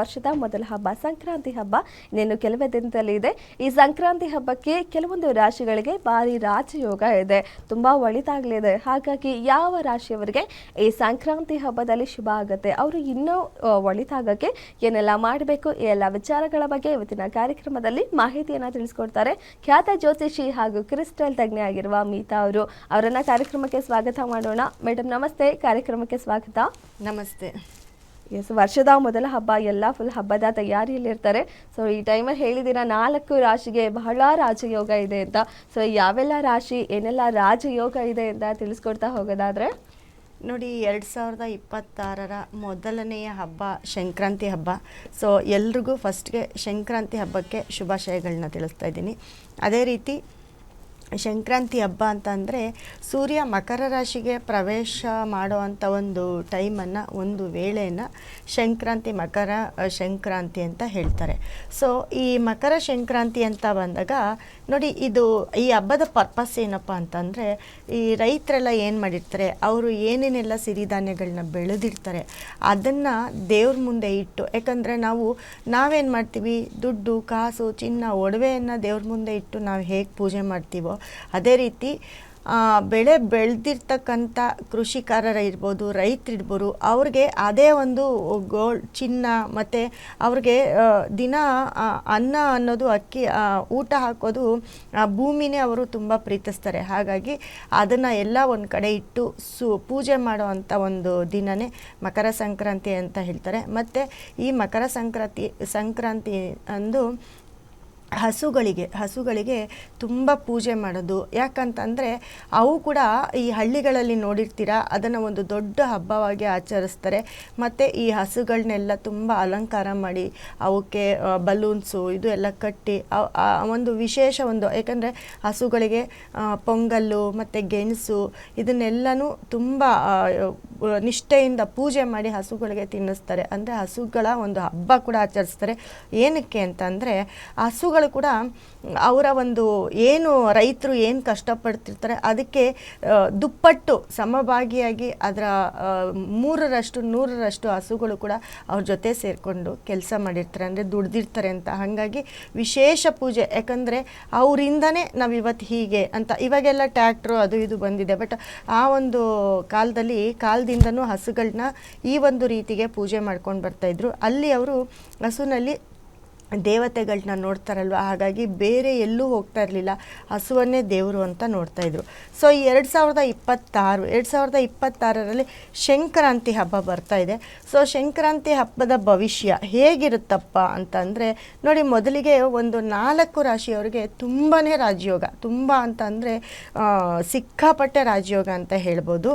ವರ್ಷದ ಮೊದಲ ಹಬ್ಬ, ಸಂಕ್ರಾಂತಿ ಹಬ್ಬ ಇನ್ನೇನು ಕೆಲವೇ ದಿನದಲ್ಲಿ ಇದೆ. ಈ ಸಂಕ್ರಾಂತಿ ಹಬ್ಬಕ್ಕೆ ಕೆಲವೊಂದು ರಾಶಿಗಳಿಗೆ ಭಾರಿ ರಾಜಯೋಗ ಇದೆ. ತುಂಬಾ ಒಳಿತಾಗಲಿದೆ. ಹಾಗಾಗಿ ಯಾವ ರಾಶಿಯವರಿಗೆ ಈ ಸಂಕ್ರಾಂತಿ ಹಬ್ಬದಲ್ಲಿ ಶುಭ ಆಗುತ್ತೆ, ಅವರು ಇನ್ನೂ ಒಳಿತಾಗಕ್ಕೆ ಏನೆಲ್ಲ ಮಾಡಬೇಕು, ಈ ಎಲ್ಲ ವಿಚಾರಗಳ ಬಗ್ಗೆ ಇವತ್ತಿನ ಕಾರ್ಯಕ್ರಮದಲ್ಲಿ ಮಾಹಿತಿಯನ್ನ ತಿಳಿಸ್ಕೊಡ್ತಾರೆ ಖ್ಯಾತ ಜ್ಯೋತಿಷಿ ಹಾಗೂ ಕ್ರಿಸ್ಟಲ್ ತಜ್ಞೆ ಆಗಿರುವ ಮೀತಾ ಅವರು. ಅವರನ್ನ ಕಾರ್ಯಕ್ರಮಕ್ಕೆ ಸ್ವಾಗತ ಮಾಡೋಣ. ಮೇಡಮ್ ನಮಸ್ತೆ. ಕಾರ್ಯಕ್ರಮಕ್ಕೆ ಸ್ವಾಗತ. ನಮಸ್ತೆ. ಎಸ್ ವರ್ಷದ ಮೊದಲ ಹಬ್ಬ, ಎಲ್ಲ ಫುಲ್ ಹಬ್ಬದ ತಯಾರಿಯಲ್ಲಿರ್ತಾರೆ. ಸೊ ಈ ಟೈಮಲ್ಲಿ ಹೇಳಿದಿರ ನಾಲ್ಕು ರಾಶಿಗೆ ಬಹಳ ರಾಜಯೋಗ ಇದೆ ಅಂತ. ಸೊ ಯಾವೆಲ್ಲ ರಾಶಿ, ಏನೆಲ್ಲ ರಾಜಯೋಗ ಇದೆ ಅಂತ ತಿಳಿಸ್ಕೊಡ್ತಾ ಹೋಗೋದಾದ್ರೆ? ನೋಡಿ, ಎರಡು ಸಾವಿರದ ಇಪ್ಪತ್ತಾರರ ಮೊದಲನೆಯ ಹಬ್ಬ ಸಂಕ್ರಾಂತಿ ಹಬ್ಬ. ಸೊ ಎಲ್ರಿಗೂ ಫಸ್ಟ್ಗೆ ಸಂಕ್ರಾಂತಿ ಹಬ್ಬಕ್ಕೆ ಶುಭಾಶಯಗಳನ್ನ ತಿಳಿಸ್ತಾ ಇದ್ದೀನಿ. ಅದೇ ರೀತಿ ಸಂಕ್ರಾಂತಿ ಹಬ್ಬ ಅಂತಂದರೆ ಸೂರ್ಯ ಮಕರ ರಾಶಿಗೆ ಪ್ರವೇಶ ಮಾಡುವಂಥ ಒಂದು ಟೈಮನ್ನು, ಒಂದು ವೇಳೆಯನ್ನು ಸಂಕ್ರಾಂತಿ ಮಕರ ಸಂಕ್ರಾಂತಿ ಅಂತ ಹೇಳ್ತಾರೆ. ಸೊ ಈ ಮಕರ ಸಂಕ್ರಾಂತಿ ಅಂತ ಬಂದಾಗ ನೋಡಿ ಇದು ಈ ಹಬ್ಬದ ಪರ್ಪಸ್ ಏನಪ್ಪ ಅಂತಂದರೆ ಈ ರೈತರೆಲ್ಲ ಏನು ಮಾಡಿರ್ತಾರೆ, ಅವರು ಏನೇನೆಲ್ಲ ಸಿರಿಧಾನ್ಯಗಳನ್ನ ಬೆಳೆದಿರ್ತಾರೆ ಅದನ್ನು ದೇವ್ರ ಮುಂದೆ ಇಟ್ಟು, ಯಾಕಂದರೆ ನಾವು, ನಾವೇನು ಮಾಡ್ತೀವಿ, ದುಡ್ಡು, ಕಾಸು, ಚಿನ್ನ, ಒಡವೆಯನ್ನು ದೇವ್ರ ಮುಂದೆ ಇಟ್ಟು ನಾವು ಹೇಗೆ ಪೂಜೆ ಮಾಡ್ತೀವೋ ಅದೇ ರೀತಿ ಬೆಳೆ ಬೆಳೆದಿರ್ತಕ್ಕಂಥ ಕೃಷಿಕಾರರ ಇರ್ಬೋದು, ರೈತರಿರ್ಬೋದು, ಅವ್ರಿಗೆ ಅದೇ ಒಂದು ಗೋಲ್ಡ್ ಚಿನ್ನ ಮತ್ತು ಅವ್ರಿಗೆ ದಿನ ಅನ್ನ ಅನ್ನೋದು ಅಕ್ಕಿ ಊಟ ಹಾಕೋದು ಭೂಮಿನೇ ಅವರು ತುಂಬ ಪ್ರೀತಿಸ್ತಾರೆ. ಹಾಗಾಗಿ ಅದನ್ನು ಎಲ್ಲ ಒಂದು ಕಡೆ ಇಟ್ಟು ಸು, ಪೂಜೆ ಮಾಡೋ ಒಂದು ದಿನವೇ ಮಕರ ಸಂಕ್ರಾಂತಿ ಅಂತ ಹೇಳ್ತಾರೆ. ಮತ್ತು ಈ ಮಕರ ಸಂಕ್ರಾಂತಿ ಸಂಕ್ರಾಂತಿ ಅಂದು ಹಸುಗಳಿಗೆ ಹಸುಗಳಿಗೆ ತುಂಬ ಪೂಜೆ ಮಾಡೋದು. ಯಾಕಂತಂದರೆ ಅವು ಕೂಡ ಈ ಹಳ್ಳಿಗಳಲ್ಲಿ ನೋಡಿರ್ತೀರ, ಅದನ್ನು ಒಂದು ದೊಡ್ಡ ಹಬ್ಬವಾಗಿ ಆಚರಿಸ್ತಾರೆ. ಮತ್ತು ಈ ಹಸುಗಳನ್ನೆಲ್ಲ ತುಂಬ ಅಲಂಕಾರ ಮಾಡಿ ಅವಕ್ಕೆ ಬಲೂನ್ಸು ಇದು ಎಲ್ಲ ಕಟ್ಟಿ ಒಂದು ವಿಶೇಷ ಒಂದು, ಯಾಕಂದರೆ ಹಸುಗಳಿಗೆ ಪೊಂಗಲ್ಲು ಮತ್ತು ಗೆಣಸು ಇದನ್ನೆಲ್ಲನೂ ತುಂಬ ನಿಷ್ಠೆಯಿಂದ ಪೂಜೆ ಮಾಡಿ ಹಸುಗಳಿಗೆ ತಿನ್ನಿಸ್ತಾರೆ. ಅಂದರೆ ಹಸುಗಳ ಒಂದು ಹಬ್ಬ ಕೂಡ ಆಚರಿಸ್ತಾರೆ. ಏನಕ್ಕೆ ಅಂತಂದರೆ ಹಸುಗಳು ಕೂಡ ಅವರ ಒಂದು ಏನು ರೈತರು ಏನು ಕಷ್ಟಪಡ್ತಿರ್ತಾರೆ, ಅದಕ್ಕೆ ದುಪ್ಪಟ್ಟು ಸಮಭಾಗಿಯಾಗಿ ಅದರ ಮೂರರಷ್ಟು, ನೂರರಷ್ಟು ಹಸುಗಳು ಕೂಡ ಅವ್ರ ಜೊತೆ ಸೇರಿಕೊಂಡು ಕೆಲಸ ಮಾಡಿರ್ತಾರೆ. ಅಂದರೆ ದುಡ್ದಿರ್ತಾರೆ ಅಂತ. ಹಾಗಾಗಿ ವಿಶೇಷ ಪೂಜೆ. ಯಾಕಂದರೆ ಅವರಿಂದನೇ ನಾವು ಇವತ್ತು ಹೀಗೆ ಅಂತ. ಇವಾಗೆಲ್ಲ ಟ್ಯಾಕ್ಟ್ರು ಅದು ಇದು ಬಂದಿದೆ. ಬಟ್ ಆ ಒಂದು ಕಾಲದಲ್ಲಿ ಕಾಲದಿಂದನೂ ಹಸುಗಳನ್ನ ಈ ಒಂದು ರೀತಿಗೆ ಪೂಜೆ ಮಾಡ್ಕೊಂಡು ಬರ್ತಾಯಿದ್ರು ಅಲ್ಲಿ ಅವರು ಹಸುನಲ್ಲಿ ದೇವತೆಗಳನ್ನ ನೋಡ್ತಾರಲ್ವ? ಹಾಗಾಗಿ ಬೇರೆ ಎಲ್ಲೂ ಹೋಗ್ತಾ ಇರಲಿಲ್ಲ. ಹಸುವನ್ನೇ ದೇವರು ಅಂತ ನೋಡ್ತಾ ಇದ್ರು. ಸೊ ಈ ಎರಡು ಸಾವಿರದ ಇಪ್ಪತ್ತಾರು, ಎರಡು ಸಾವಿರದ ಇಪ್ಪತ್ತಾರರಲ್ಲಿ ಸಂಕ್ರಾಂತಿ ಹಬ್ಬ ಬರ್ತಾ ಇದೆ. ಸೊ ಸಂಕ್ರಾಂತಿ ಹಬ್ಬದ ಭವಿಷ್ಯ ಹೇಗಿರುತ್ತಪ್ಪ ಅಂತಂದರೆ, ನೋಡಿ ಮೊದಲಿಗೆ ಒಂದು ನಾಲ್ಕು ರಾಶಿಯವರಿಗೆ ತುಂಬಾ ರಾಜಯೋಗ. ತುಂಬ ಅಂತ ಅಂದರೆ ಸಿಕ್ಕಾಪಟ್ಟೆ ರಾಜಯೋಗ ಅಂತ ಹೇಳ್ಬೋದು.